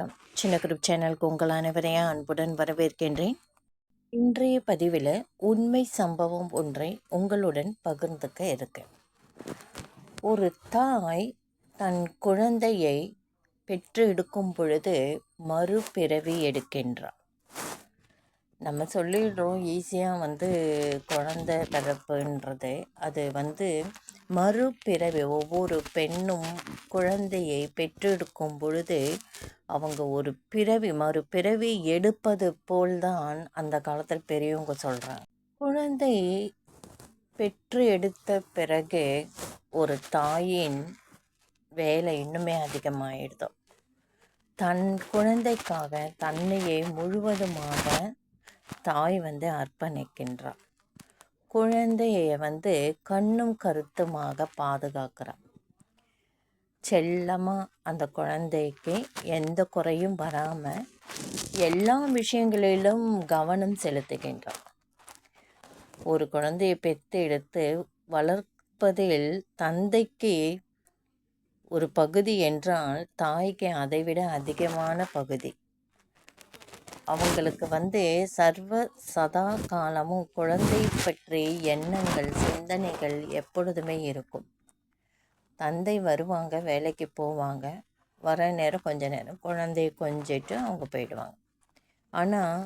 வணக்கம். சின்ன குரூப் சேனலுக்கு உங்கள் அனைவரையும் அன்புடன் வரவேற்கின்றேன். இன்றைய பதிவில் உண்மை சம்பவம் ஒன்றை உங்களுடன் பகிர்ந்துக்க இருக்கேன். ஒரு தாய் தன் குழந்தையை பெற்று எடுக்கும் பொழுது மறுபிறவி எடுக்கின்றார் நம்ம சொல்லிடுறோம் ஈஸியாக வந்து குழந்தை பிறப்புன்றது. அது வந்து மறுபிறவி ஒவ்வொரு பெண்ணும் குழந்தையை பெற்றெடுக்கும் பொழுது அவங்க ஒரு பிறவி மறுபிறவி எடுப்பது போல்தான் அந்த காலத்தில் பெரியவங்க சொல்கிறாங்க குழந்தை பெற்று எடுத்த பிறகு ஒரு தாயின் வேலை இன்னுமே அதிகமாகிடுது தன் குழந்தைக்காக தன்னையே முழுவதுமாக தாய் வந்து அர்ப்பணிக்கின்றார் குழந்தையை வந்து கண்ணும் கருத்துமாக பாதுகாக்கிறார் செல்லமாக அந்த குழந்தைக்கு எந்த குறையும் வராமல் எல்லா விஷயங்களிலும் கவனம் செலுத்துகின்றார் ஒரு குழந்தையை பெற்று எடுத்து வளர்ப்பதில் தந்தைக்கு ஒரு பகுதி என்றால் தாய்க்கு அதைவிட அதிகமான பகுதி. அவங்களுக்கு வந்து சர்வ சதா காலமும் குழந்தை பற்றி எண்ணங்கள் சிந்தனைகள் எப்பொழுதுமே இருக்கும். தந்தை வருவாங்க வேலைக்கு போவாங்க. வர நேரம் கொஞ்ச நேரம் குழந்தைய கொஞ்சிட்டு அவங்க போயிடுவாங்க. ஆனால்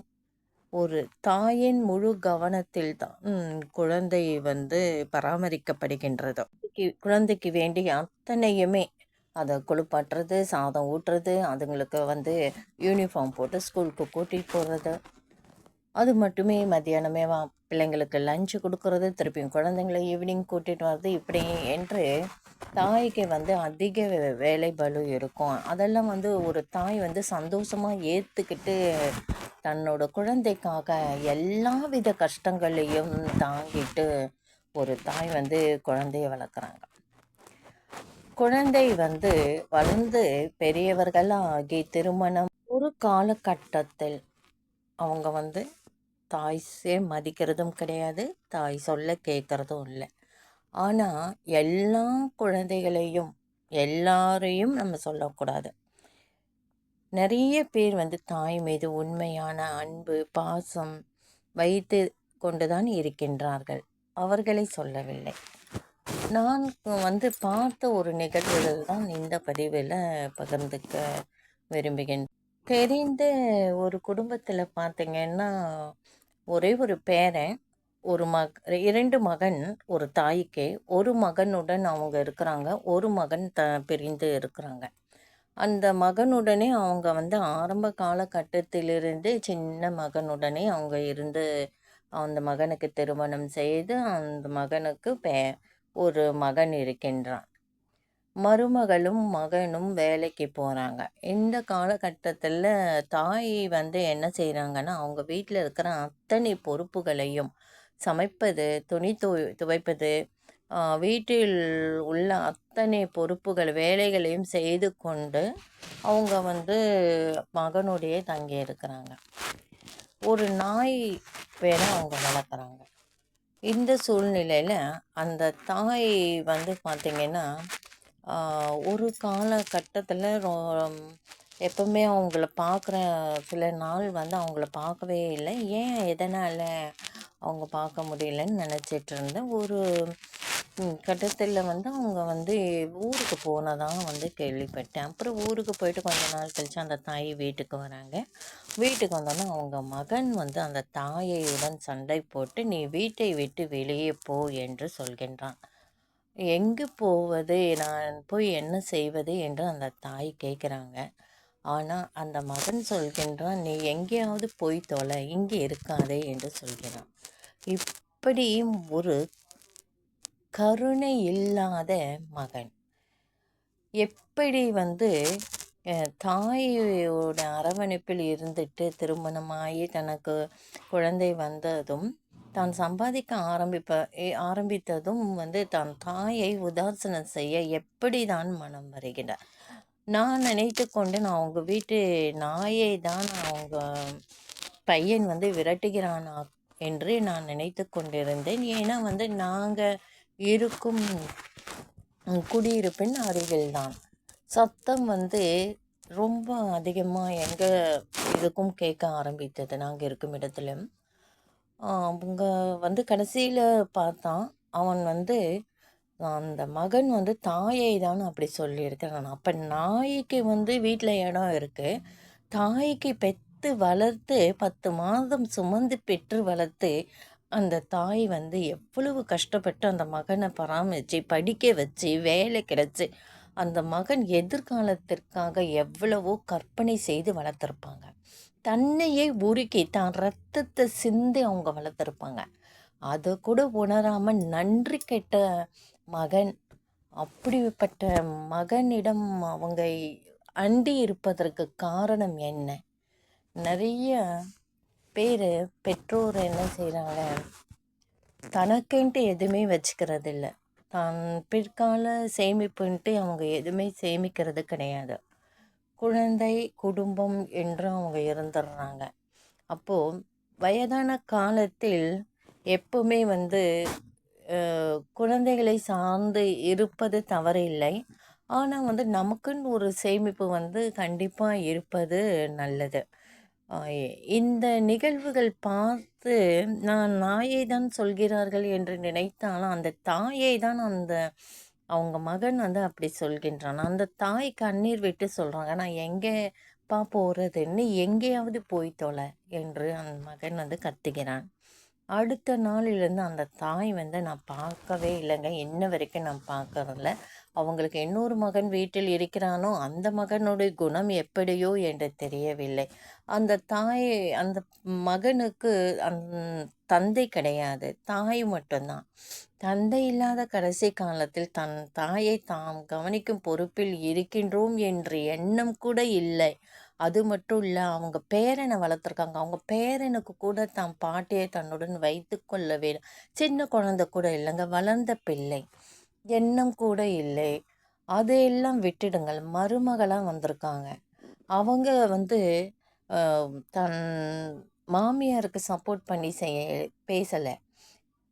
ஒரு தாயின் முழு கவனத்தில் தான் குழந்தை வந்து பராமரிக்கப்படுகின்றது குழந்தைக்கு வேண்டிய அத்தனையுமே அதை குளிப்பாட்டுறது சாதம் ஊட்டுறது அதுங்களுக்கு வந்து யூனிஃபார்ம் போட்டு ஸ்கூலுக்கு கூட்டிகிட்டு போகிறது அது மட்டுமே மத்தியானமே வா பிள்ளைங்களுக்கு லஞ்சு கொடுக்குறது திருப்பியும் குழந்தைங்கள ஈவினிங் கூட்டிகிட்டு வர்றது இப்படி என்று தாய்க்கு வந்து அதிக வேலை பலு இருக்கும். அதெல்லாம் வந்து ஒரு தாய் வந்து சந்தோஷமாக ஏற்றுக்கிட்டு தன்னோட குழந்தைக்காக எல்லா வித கஷ்டங்களையும் தாங்கிட்டு ஒரு தாய் வந்து குழந்தைய வளர்க்குறாங்க. குழந்தை வந்து வளர்ந்து பெரியவர்களாகி திருமணம் ஒரு காலகட்டத்தில் அவங்க வந்து தாய்ஸே மதிக்கிறதும் கிடையாது தாய் சொல்ல கேட்குறதும் இல்லை. ஆனால் எல்லா குழந்தைகளையும் எல்லாரையும் நம்ம சொல்லக்கூடாது. நிறைய பேர் வந்து தாய் மீது உண்மையான அன்பு பாசம் வைத்து கொண்டுதான் இருக்கின்றார்கள். அவர்களை சொல்லவில்லை. நான் வந்து பார்த்த ஒரு நிகழ்வுகள் தான் இந்த பதிவில் பகிர்ந்துக்க விரும்புகிறேன். தெரிந்த ஒரு குடும்பத்தில் பார்த்தீங்கன்னா ஒரே ஒரு பேரன் ஒரு மக இரண்டு மகன் ஒரு தாய்க்கே ஒரு மகனுடன் அவங்க இருக்கிறாங்க ஒரு மகன் த பிரிந்து இருக்கிறாங்க. அந்த மகனுடனே அவங்க வந்து ஆரம்ப காலகட்டத்திலிருந்து சின்ன மகனுடனே அவங்க இருந்து அந்த மகனுக்கு திருமணம் செய்து அந்த மகனுக்கு பே ஒரு மகன் இருக்கின்றான். மருமகளும் மகனும் வேலைக்கு போகிறாங்க இந்த காலகட்டத்தில் தாய் வந்து என்ன செய்கிறாங்கன்னா அவங்க வீட்டில் இருக்கிற அத்தனை பொறுப்புகளையும் சமைப்பது துணி துவை துவைப்பது வீட்டில் உள்ள அத்தனை பொறுப்புகள் வேலைகளையும் செய்து கொண்டு அவங்க வந்து மகனுடைய தங்கி இருக்கிறாங்க ஒரு நாய் வேற அவங்க வளர்க்குறாங்க. இந்த சூழ்நிலையில் அந்த தாய் வந்து பார்த்திங்கன்னா ஒரு காலகட்டத்தில் ரொ எப்பவுமே அவங்கள பார்க்குற சில நாள் வந்து அவங்கள பார்க்கவே இல்லை. ஏன் எதனால் அவங்க பார்க்க முடியலன்னு நினச்சிட்டு இருந்தேன் ஒரு கட்டத்தில் வந்து அவங்க வந்து ஊருக்கு போனதாக வந்து கேள்விப்பட்டேன். அப்புறம் ஊருக்கு போயிட்டு கொஞ்ச நாள் கழித்து அந்த தாய் வீட்டுக்கு வராங்க. வீட்டுக்கு வந்தோன்னே அவங்க மகன் வந்து அந்த தாயையுடன் சண்டை போட்டு நீ வீட்டை விட்டு வெளியே போ என்று சொல்கின்றான். எங்கு போவது? நான் போய் என்ன செய்வது? என்று அந்த தாய் கேட்குறாங்க. ஆனால் அந்த மகன் சொல்கின்றான் நீ எங்கேயாவது போய் தொலை இங்கே இருக்காதே என்று சொல்கிறான். இப்படி ஒரு கருணை இல்லாத மகன். எப்படி வந்து தாயோட அரவணைப்பில் இருந்துட்டு திருமணமாகி தனக்கு குழந்தை வந்ததும் தான் சம்பாதிக்க ஆரம்பிப்ப ஆரம்பித்ததும் வந்து தன் தாயை உதாசனம் செய்ய எப்படி தான் மனம் வருகிறார்? நான் நினைத்து கொண்டு நான் அவங்க வீட்டு நாயை தான் அவங்க பையன் வந்து விரட்டுகிறானா என்று நான் நினைத்து கொண்டிருந்தேன். ஏன்னா வந்து நாங்கள் இருக்கும் குடியிருப்பின் அருகில்தான். சத்தம் வந்து ரொம்ப அதிகமாக எங்கள் இதுக்கும் கேட்க ஆரம்பித்தது. நாங்கள் இருக்கும் இடத்துல. அவங்க வந்து கடைசியில் பார்த்தான். அவன் வந்து அந்த மகன் வந்து தாயை தான் அப்படி சொல்லியிருக்கிறான் அப்போ நாய்க்கு வந்து வீட்டில் இடம் இருக்குது தாய்க்கு பெற்று வளர்த்து பத்து மாதம் சுமந்து பெற்று வளர்த்து அந்த தாய் வந்து எவ்வளவு கஷ்டப்பட்டு அந்த மகனை பராமரித்து படிக்க வச்சு வேலை கிடச்சி அந்த மகன் எதிர்காலத்திற்காக எவ்வளவோ கற்பனை செய்து வளர்த்துருப்பாங்க. தன்னையே உருக்கி தான் ரத்தத்தை சிந்தி அவங்க வளர்த்துருப்பாங்க. அதை கூட உணராமல் நன்றி கெட்ட மகன் அப்படிப்பட்ட மகனிடம் அவங்க அண்டி இருப்பதற்கு காரணம் என்ன? நிறைய பேர் பெற்றோர் என்ன செய்கிறாங்க தனக்குன்ட்டு எதுவுமே வச்சுக்கிறது இல்லை தான் பிற்கால சேமிப்புன்ட்டு அவங்க எதுவுமே சேமிக்கிறது கிடையாது. குழந்தை குடும்பம் என்று அவங்க இருந்துடுறாங்க. அப்போது வயதான காலத்தில் எப்பவுமே வந்து குழந்தைகளை சார்ந்து இருப்பது தவறில்லை. ஆனால் வந்து நமக்குன்னு ஒரு சேமிப்பு வந்து கண்டிப்பாக இருப்பது நல்லது. இந்த நிகழ்வுகள் பார்த்து நான் நாயை தான் சொல்கிறார்கள் என்று நினைத்தாலும் அந்த தாயை தான் அந்த அவங்க மகன் வந்து அப்படி சொல்கின்றான். அந்த தாய் கண்ணீர் விட்டு சொல்கிறாங்க நான் எங்கேப்பா போகிறதுன்னு எங்கேயாவது போய் தொலை என்று அந்த மகன் வந்து கத்துகிறான். அடுத்த நாளிலிருந்து அந்த தாய் வந்து நான் பார்க்கவே இல்லைங்க இன்ன வரைக்கும் நான் பார்க்கறதில்ல. அவங்களுக்கு இன்னொரு மகன் வீட்டில் இருக்கிறானோ அந்த மகனுடைய குணம் எப்படியோ என்று தெரியவில்லை. அந்த தாய் அந்த மகனுக்கு அந் தந்தை கிடையாது. தாய் மட்டும்தான். தந்தை இல்லாத கடைசி காலத்தில் தன் தாயை தாம் கவனிக்கும் பொறுப்பில் இருக்கின்றோம் என்ற எண்ணம் கூட இல்லை. அது மட்டும் இல்லை அவங்க பேரனை வளர்த்துருக்காங்க. அவங்க பேரனுக்கு கூட தன் பாட்டியை தன்னுடன் வைத்து கொள்ள வேண்டும் சின்ன குழந்தை கூட இல்லைங்க வளர்ந்த பிள்ளை. எண்ணம் கூட இல்லை. அதையெல்லாம் விட்டுடுங்கள். மருமகளாக வந்திருக்காங்க. அவங்க வந்து தன் மாமியாருக்கு சப்போர்ட் பண்ணி செய்ய பேசலை.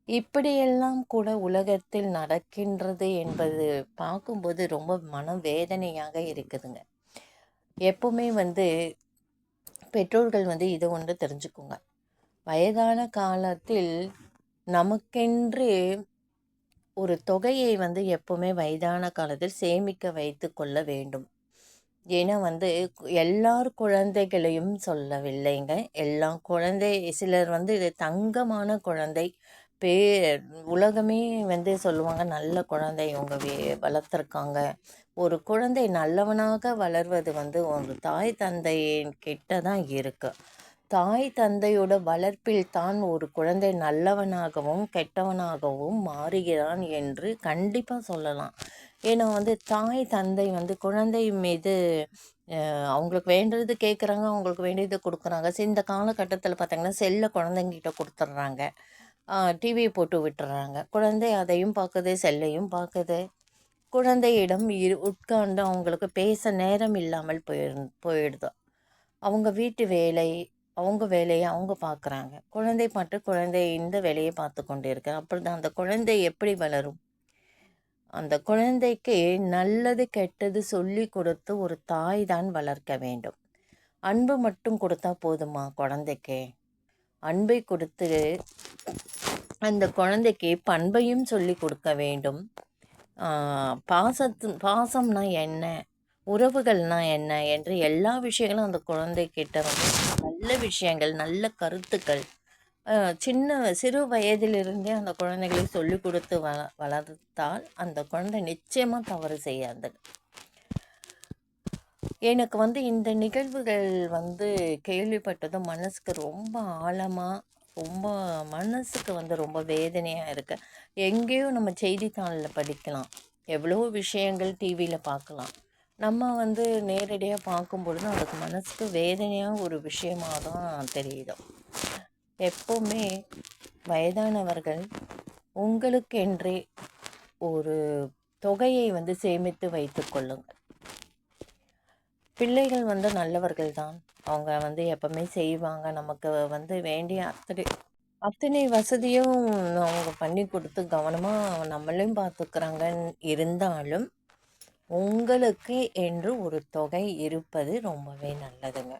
இப்படியெல்லாம் கூட உலகத்தில் நடக்கின்றது என்பது பார்க்கும்போது ரொம்ப மனவேதனையாக இருக்குதுங்க. எப்பவுமே வந்து பெற்றோர்கள் வந்து இதை ஒன்று தெரிஞ்சுக்கோங்க. வயதான காலத்தில் நமக்கென்று ஒரு தொகையை வந்து எப்போவுமே வயதான காலத்தில் சேமிக்க வைத்து கொள்ள வேண்டும். ஏன்னா வந்து எல்லார் குழந்தைகளையும் சொல்லவில்லைங்க. எல்லா குழந்தை சிலர் வந்து இது தங்கமான குழந்தை. பே உலகமே வந்து சொல்லுவாங்க நல்ல குழந்தை இவங்க வே வளர்த்துருக்காங்க. ஒரு குழந்தை நல்லவனாக வளர்வது வந்து ஒரு தாய் தந்தையின் கிட்ட தான் இருக்குது தாய் தந்தையோட வளர்ப்பில் தான் ஒரு குழந்தை நல்லவனாகவும் கெட்டவனாகவும் மாறுகிறான் என்று கண்டிப்பாக சொல்லலாம். ஏன்னா வந்து தாய் தந்தை வந்து குழந்தை மீது அவங்களுக்கு வேண்டது கேட்குறாங்க அவங்களுக்கு வேண்டியது கொடுக்குறாங்க. இந்த காலகட்டத்தில் பார்த்திங்கன்னா செல்லை குழந்தைங்கிட்ட கொடுத்துட்றாங்க. டிவியை போட்டு விட்டுறாங்க குழந்தை அதையும் பார்க்குது செல்லையும் பார்க்குது குழந்தையிடம் இரு உட்கார்ந்து அவங்களுக்கு பேச நேரம் இல்லாமல் போயிரு போயிடுது. அவங்க வீட்டு வேலை அவங்க வேலையை அவங்க பார்க்குறாங்க. குழந்தை பாட்டு குழந்தை இந்த வேலையை பார்த்து கொண்டு இருக்கு. அப்படி தான் அந்த குழந்தை எப்படி வளரும்? அந்த குழந்தைக்கு நல்லது கெட்டது சொல்லி கொடுத்து ஒரு தாய் தான் வளர்க்க வேண்டும். அன்பு மட்டும் கொடுத்தா போதுமா குழந்தைக்கு? அன்பை கொடுத்து அந்த குழந்தைக்கு பண்பையும் சொல்லி கொடுக்க வேண்டும். பாசத்து பாசம்னா என்ன? உறவுகள்னா என்ன? என்று எல்லா விஷயங்களும் அந்த குழந்தைக்கிட்ட வந்து நல்ல விஷயங்கள் நல்ல கருத்துக்கள் சின்ன சிறு வயதிலிருந்தே அந்த குழந்தைகளை சொல்லி கொடுத்து வள வளர்த்தால் அந்த குழந்தை நிச்சயமாக தவறு செய்யாது எனக்கு வந்து இந்த நிகழ்வுகள் வந்து கேள்விப்பட்டதும் மனசுக்கு ரொம்ப ஆழமாக ரொம்ப மனசுக்கு வந்து ரொம்ப வேதனையாக இருக்குது எங்கேயோ நம்ம செய்தித்தாளில் படிக்கலாம். எவ்வளோ விஷயங்கள் டிவியில் பார்க்கலாம். நம்ம வந்து நேரடியாக பார்க்கும் பொழுது அதுக்கு மனசுக்கு வேதனையாக ஒரு விஷயமாக தான் தெரியுது. எப்போவுமே வயதானவர்கள் உங்களுக்கென்றே ஒரு தொகையை வந்து சேமித்து வைத்து கொள்ளுங்கள். பிள்ளைகள் வந்து நல்லவர்கள் தான். அவங்க வந்து எப்பவுமே செய்வாங்க. நமக்கு வந்து வேண்டிய அத்தனை அத்தனை வசதியும் அவங்க பண்ணி கொடுத்து கவனமாக நம்மளையும் பார்த்துக்கிறாங்க இருந்தாலும் உங்களுக்கு என்று ஒரு தொகை இருப்பது ரொம்பவே நல்லதுங்க.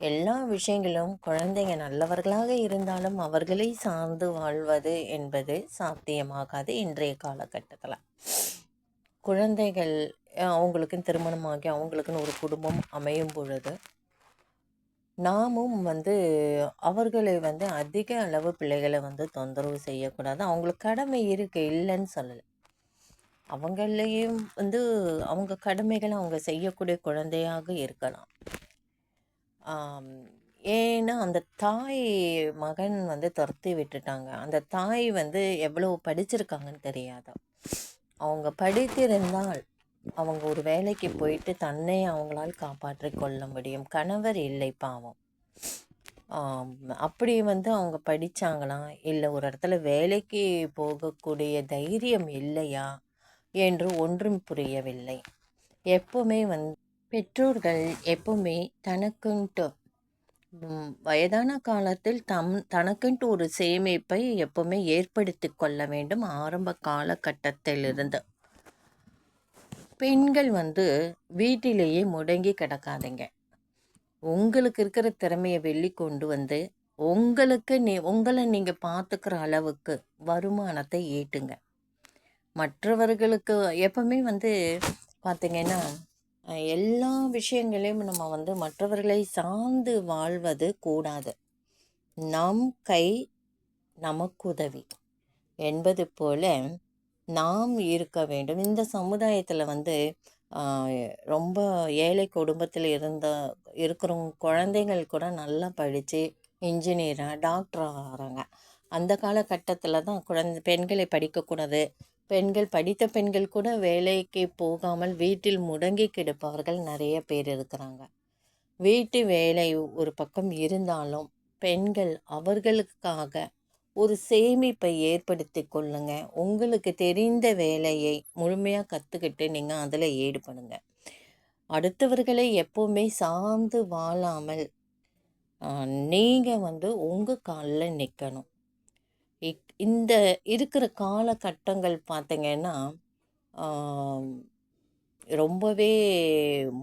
எல்லா விஷயங்களும் குழந்தைங்க நல்லவர்களாக இருந்தாலும் அவர்களை சார்ந்து வாழ்வது என்பது சாத்தியமாகாது இன்றைய காலகட்டத்தில். குழந்தைகள் அவங்களுக்குன்னு திருமணமாகி அவங்களுக்குன்னு ஒரு குடும்பம் அமையும் பொழுது நாமும் வந்து அவர்களை வந்து அதிக அளவு பிள்ளைகளை வந்து தொந்தரவு செய்யக்கூடாது. அவங்களுக்கு கடமை இருக்குது இல்லைன்னு சொல்லலை. அவங்களையும் வந்து அவங்க கடமைகளை அவங்க செய்யக்கூடிய குழந்தையாக இருக்கலாம். ஏன்னா அந்த தாய் மகன் வந்து துரத்தி விட்டுட்டாங்க. அந்த தாய் வந்து எவ்வளோ படிச்சிருக்காங்கன்னு தெரியாதா? அவங்க படித்திருந்தால் அவங்க ஒரு வேலைக்கு போயிட்டு தன்னை அவங்களால் காப்பாற்றி கொள்ள முடியும். கணவர் இல்லை பாவம். அப்படி வந்து அவங்க படித்தாங்களா இல்லை ஒரு இடத்துல வேலைக்கு போகக்கூடிய தைரியம் இல்லையா? என்று ஒன்றும் புரியவில்லை. எப்பவுமே வந் பெற்றோர்கள் எப்பவுமே தனக்குன்ட்டு வயதான காலத்தில் தம் தனக்குன்ட்டு ஒரு சேமிப்பை எப்பவுமே ஏற்படுத்தி கொள்ள வேண்டும். ஆரம்ப காலகட்டத்திலிருந்து. பெண்கள் வந்து வீட்டிலேயே முடங்கி கிடக்காதீங்க. உங்களுக்கு இருக்கிற திறமையை வெளி கொண்டு வந்து உங்களுக்கு நீ உங்களை நீங்கள் பார்த்துக்கிற அளவுக்கு வருமானத்தை ஈட்டுங்க. மற்றவர்களுக்கு எப்பவுமே வந்து பார்த்திங்கன்னா எல்லா விஷயங்களையும் நம்ம வந்து மற்றவர்களை சார்ந்து வாழ்வது கூடாது. நம் கை நமக்குதவி என்பது போல நாம் இருக்க வேண்டும். இந்த சமுதாயத்தில் வந்து ரொம்ப ஏழை குடும்பத்தில் இருந்த இருக்கிறவங்க குழந்தைகள் கூட நல்லா படித்து இன்ஜினியராக டாக்டராக ஆகிறாங்க அந்த காலகட்டத்தில் தான் குழந்தை பெண்களை படிக்கக்கூடாது. பெண்கள் படித்த பெண்கள் கூட வேலைக்கு போகாமல் வீட்டில் முடங்கி கிடப்பவர்கள் நிறைய பேர் இருக்கிறாங்க. வீட்டு வேலை ஒரு பக்கம் இருந்தாலும் பெண்கள் அவர்களுக்காக ஒரு சேமிப்பை ஏற்படுத்தி கொள்ளுங்க. உங்களுக்கு தெரிந்த வேலையை முழுமையாக கற்றுக்கிட்டு நீங்கள் அதில் ஈடுபடுங்க. அடுத்தவர்களை எப்போவுமே சார்ந்து வாழாமல் நீங்கள் வந்து உங்கள் காலில் நிற்கணும் இந்த இருக்கிற காலகட்டங்கள் பார்த்திங்கன்னா ரொம்பவே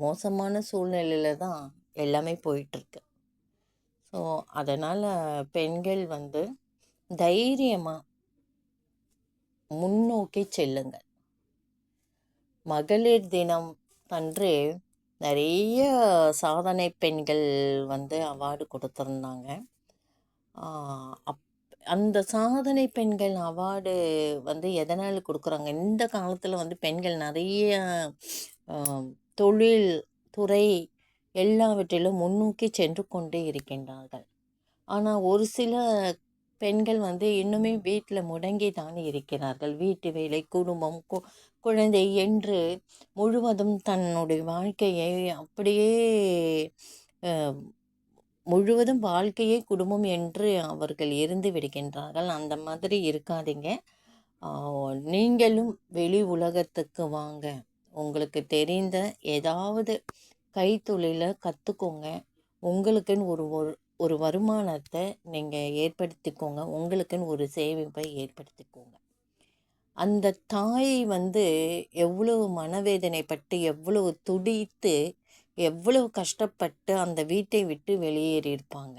மோசமான சூழ்நிலையில தான் எல்லாமே போயிட்டுருக்கு. ஸோ அதனால் பெண்கள் வந்து தைரியமாக முன்னோக்கி செல்லுங்கள். மகளிர் தினம் அன்று நிறைய சாதனை பெண்கள் வந்து அவார்டு கொடுத்துருந்தாங்க. அப் அந்த சாதனை பெண்கள் அவார்டு வந்து எதனால் கொடுக்குறாங்க? இந்த காலத்தில் வந்து பெண்கள் நிறைய தொழில் துறை எல்லாவற்றிலும் முன்னோக்கி சென்று கொண்டே இருக்கின்றார்கள். ஆனால் ஒரு சில பெண்கள் வந்து இன்னுமே வீட்டில் முடங்கி தான் இருக்கிறார்கள். வீட்டு வேலை குடும்பம் கு குழந்தை என்று முழுவதும் தன்னுடைய வாழ்க்கையை அப்படியே முழுவதும் வாழ்க்கையே குடும்பம் என்று அவர்கள் இருந்து விடுகின்றார்கள். அந்த மாதிரி இருக்காதீங்க. நீங்களும் வெளி உலகத்துக்கு வாங்க. உங்களுக்கு தெரிந்த ஏதாவது கைத்தொழிலை கற்றுக்கோங்க உங்களுக்குன்னு ஒரு ஒரு ஒரு வருமானத்தை நீங்கள் ஏற்படுத்திக்கோங்க. உங்களுக்குன்னு ஒரு சேமிப்பை ஏற்படுத்திக்கோங்க. அந்த தாய் வந்து எவ்வளவு மனவேதனைப்பட்டு எவ்வளவு துடித்து எவ்வளவு கஷ்டப்பட்டு அந்த வீட்டை விட்டு வெளியேறியிருப்பாங்க.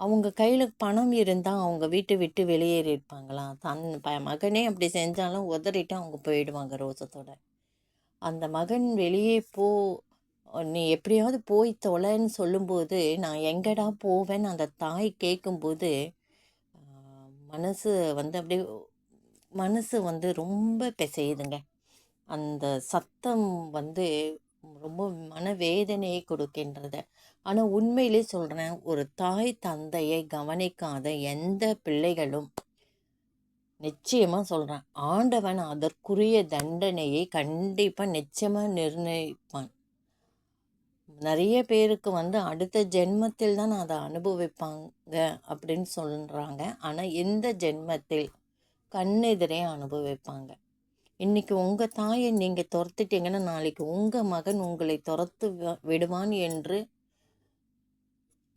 அவங்க கையில் பணம் இருந்தால் அவங்க வீட்டை விட்டு வெளியேறியிருப்பாங்களா? தன் ப மகனே அப்படி செஞ்சாலும் உதறிட்டு அவங்க போயிடுவாங்க ரோசத்தோட. அந்த மகன் வெளியே போ நீ எப்படியாவது போய் தொலைன்னு சொல்லும்போது நான் எங்கடா போவேன்னு அந்த தாய் கேட்கும்போது மனசு வந்து அப்படியே மனசு வந்து ரொம்ப பிசையுதுங்க. அந்த சத்தம் வந்து ரொம்ப மனவேதனையை கொடுக்கின்றது. ஆனால் உண்மையிலே சொல்கிறேன் ஒரு தாய் தந்தையை கவனிக்காத எந்த பிள்ளைகளும் நிச்சயமாக சொல்கிறேன் ஆண்டவன் அதற்குரிய தண்டனையை கண்டிப்பாக நிச்சயமாக நிர்ணயிப்பான். நிறைய பேருக்கு வந்து அடுத்த ஜென்மத்தில் தான் அதை அனுபவிப்பாங்க அப்படின்னு சொல்கிறாங்க ஆனால் இந்த ஜென்மத்தில் கண்ணெதிரே அனுபவிப்பாங்க. இன்றைக்கி உங்கள் தாயை நீங்கள் துரத்துட்டீங்கன்னா நாளைக்கு உங்கள் மகன் உங்களை துரத்து விடுவான் என்று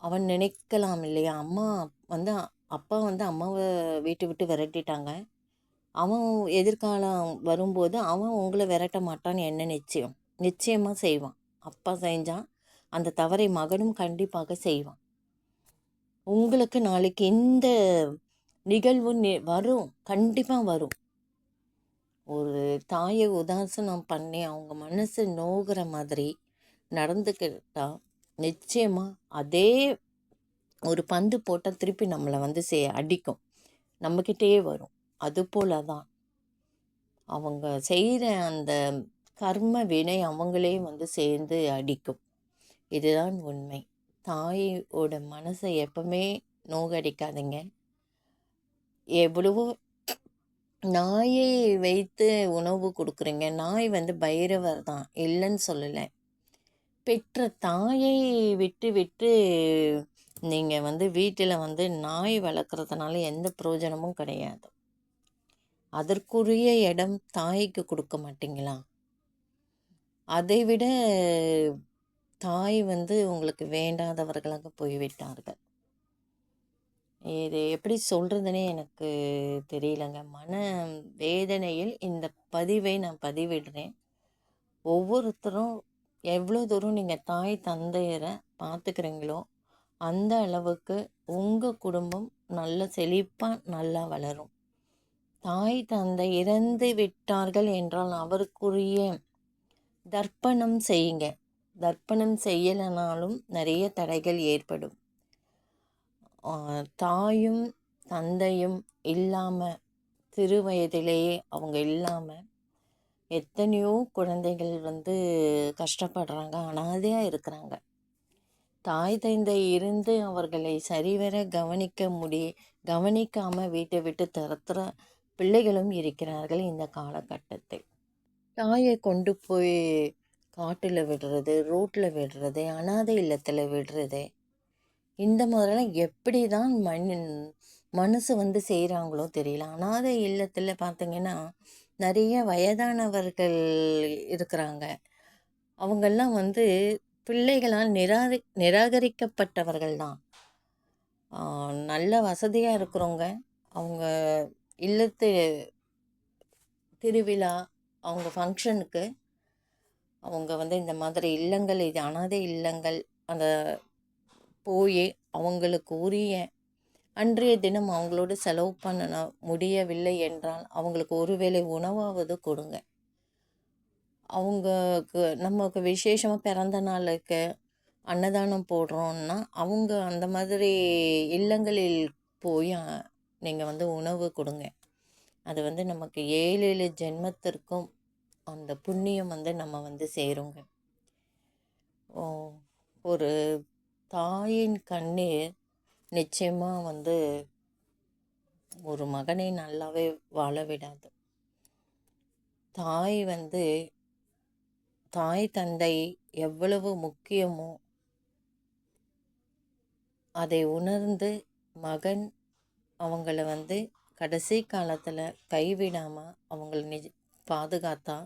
அவன் நினைக்கலாம் இல்லையா? அம்மா வந்து அப்பா வந்து அம்மாவை வீட்டை விட்டு விரட்டிட்டாங்க. அவன் எதிர்காலம் வரும்போது அவன் உங்களை விரட்ட மாட்டான்னு என்ன நிச்சயம்? நிச்சயமாக செய்வான். அப்பா செஞ்சான். அந்த தவறை மகனும் கண்டிப்பாக செய்வான். உங்களுக்கு நாளைக்கு இந்த நிகழ்வு வரும். கண்டிப்பாக வரும். ஒரு தாயை உதாசனம் பண்ணி அவங்க மனசு நோகிற மாதிரி நடந்துக்கிட்டால் நிச்சயமாக அதே ஒரு பந்து போட்டால் திருப்பி நம்மளை வந்து சே அடிக்கும். நம்மக்கிட்டேயே வரும். அதுபோல தான் அவங்க செய்கிற அந்த கர்ம வினை அவங்களே வந்து சேர்ந்து அடிக்கும். இதுதான் உண்மை. தாயோட மனசை எப்பவுமே நோகடிக்காதீங்க. எவ்வளவோ நாயை வைத்து உணவு கொடுக்குறீங்க. நாய் வந்து பைரவர் தான். இல்லைன்னு சொல்லலை. பெற்ற தாயை விட்டு விட்டு நீங்கள் வந்து வீட்டில் வந்து நாய் வளர்க்குறதுனால எந்த பிரயோஜனமும் கிடையாது. அதற்குரிய இடம் தாய்க்கு கொடுக்க மாட்டிங்களா? அதை விட தாய் வந்து உங்களுக்கு வேண்டாதவர்களாக போய்விட்டார்கள். இது எப்படி சொல்கிறதுனே எனக்கு தெரியலங்க. மன வேதனையில் இந்த பதிவை நான் பதிவிடுறேன். ஒவ்வொருத்தரும் எவ்வளோ தூரம் நீங்கள் தாய் தந்தையரை பார்த்துக்கிறீங்களோ அந்த அளவுக்கு உங்கள் குடும்பம் நல்ல செழிப்பாக நல்லா வளரும். தாய் தந்தை இறந்து விட்டார்கள் என்றால் அவருக்குரிய தர்ப்பணம் செய்யுங்க. தர்ப்பணம் செய்யலைனாலும் நிறைய தடைகள் ஏற்படும். தாயும் தந்தையும் இல்லாமல் சிறு வயதிலேயே அவங்க இல்லாமல் எத்தனையோ குழந்தைகள் வந்து கஷ்டப்படுறாங்க அனாதையாக இருக்கிறாங்க. தாய் தந்தை இருந்து அவர்களை சரிவர கவனிக்க முடிய கவனிக்காமல் வீட்டை விட்டு தரத்துகிற பிள்ளைகளும் இருக்கிறார்கள் இந்த காலகட்டத்தில். தாயை கொண்டு போய் காட்டில் விடுறது ரோட்டில் விடுறது அனாதை இல்லத்தில் விடுறது இந்த மாதிரிலாம் எப்படி தான் மண் மனசு வந்து செய்கிறாங்களோ தெரியல. அனாதை இல்லத்தில் பார்த்திங்கன்னா நிறைய வயதானவர்கள் இருக்கிறாங்க. அவங்கெல்லாம் வந்து பிள்ளைகளால் நிராகரி நிராகரிக்கப்பட்டவர்கள் தான் நல்ல வசதியாக இருக்கிறவங்க. அவங்க இல்லத்து திருவிழா அவங்க ஃபங்க்ஷனுக்கு அவங்க வந்து இந்த மாதிரி இல்லங்கள் இது அனாதை இல்லங்கள் அந்த போய் அவங்களுக்கு உரிய. அன்றைய தினம் அவங்களோட செலவு பண்ண முடியவில்லை என்றால் அவங்களுக்கு ஒருவேளை உணவாவது கொடுங்க. அவங்களுக்கு நமக்கு விசேஷமாக பிறந்த நாளுக்கு அன்னதானம் போடுறோன்னா அவங்க அந்த மாதிரி இல்லங்களில் போய் நீங்கள் வந்து உணவு கொடுங்க. அது வந்து நமக்கு ஏழு ஏழு ஜென்மத்திற்கும் அந்த புண்ணியம் வந்து நம்ம வந்து சேருங்க. ஒரு தாயின் கண்ணீர் நிச்சயமாக வந்து ஒரு மகனை நல்லாவே வாழ விடாது. தாய் வந்து தாய் தந்தை எவ்வளவு முக்கியமோ அதை உணர்ந்து மகன் அவங்கள வந்து கடைசி காலத்தில் கைவிடாமல் அவங்கள நிஜ பாதுகாத்தா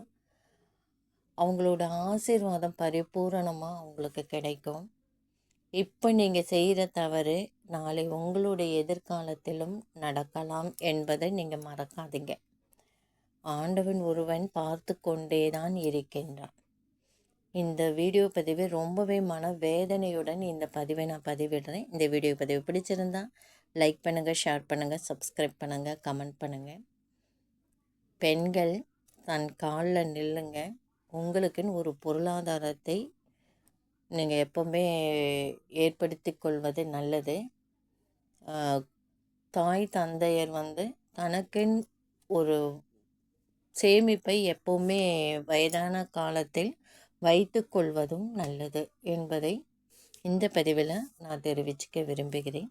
அவங்களோட ஆசீர்வாதம் பரிபூரணமாக அவங்களுக்கு கிடைக்கும். இப்போ நீங்கள் செய்கிற தவறு நாளை உங்களுடைய எதிர்காலத்திலும் நடக்கலாம் என்பதை நீங்கள் மறக்காதீங்க. ஆண்டவன் ஒருவன் பார்த்து கொண்டே தான் இருக்கின்றான். இந்த வீடியோ பதிவு ரொம்பவே மன வேதனையுடன் இந்த பதிவை நான் பதிவிடுறேன். இந்த வீடியோ பதிவு பிடிச்சிருந்தா லைக் பண்ணுங்கள் ஷேர் பண்ணுங்கள் சப்ஸ்கிரைப் பண்ணுங்கள் கமெண்ட் பண்ணுங்கள் பெண்கள் தன் காலில் நில்லுங்க. உங்களுக்குன்னு ஒரு பொருளாதாரத்தை நீங்கள் எப்போவுமே ஏற்படுத்தி கொள்வது நல்லது. தாய் தந்தையர் வந்து தனக்குன்னு ஒரு சேமிப்பை எப்போவுமே வயதான காலத்தில் வைத்து கொள்வதும் நல்லது என்பதை இந்த பதிவில் நான் தெரிவிச்சுக்க விரும்புகிறேன்.